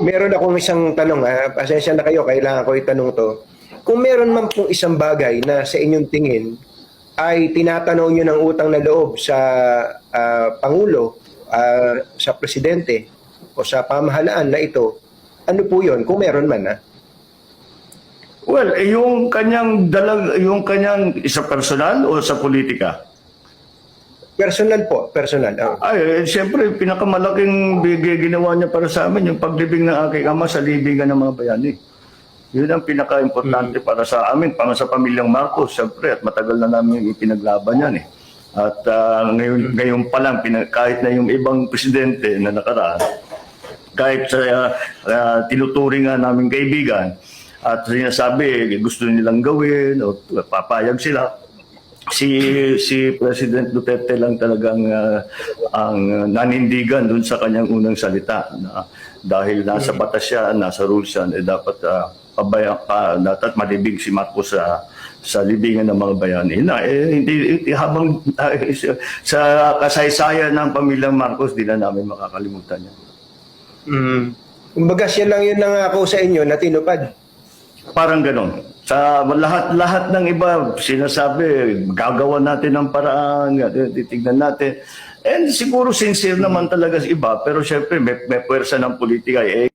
meron akong isang tanong, ah, pasensya na kayo, kailangan ko itanong to. Kung meron man pong isang bagay na sa inyong tingin ay tinatanaw nyo ng utang na loob sa ah, Pangulo, ah, sa Presidente, o sa pamahalaan na ito, ano po yon kung meron man ah? Well, eh, yung kanyang dalag, yung kanyang isa personal o sa politika? Personal po, personal. ah. Ay, eh, siyempre, pinakamalaking bigay ginawa niya para sa amin, yung paglibing ng aking ama sa libingan ng mga bayani. Yun ang pinaka-importante para sa amin, para sa pamilyang Marcos, siyempre, at matagal na namin ipinaglaban yan eh. At ah, ngayon, ngayon pa lang, kahit na yung ibang presidente na nakaraan, kahit sa uh, tinuturing nga namin kaibigan at sinasabi gusto nilang gawin o papayag sila si si President Duterte lang talagang ah, ang nanindigan dun sa kanyang unang salita na dahil nasa batas siya, nasa rules yan, eh dapat uh, pabaya pa, dapat malibig si Marcos sa sa libingan ng mga bayani na eh, hindi, hindi habang ah, sa kasaysayan ng pamilyang Marcos di na namin makakalimutan yan. Mm. Kumbaga siya lang yun nangako sa inyo na tinupad. Parang ganon. Sa lahat-lahat ng iba, sinasabi, gagawa natin ng paraan, titignan natin. And siguro sincere naman talaga sa iba, pero syempre may, may pwersa ng politika. Eh,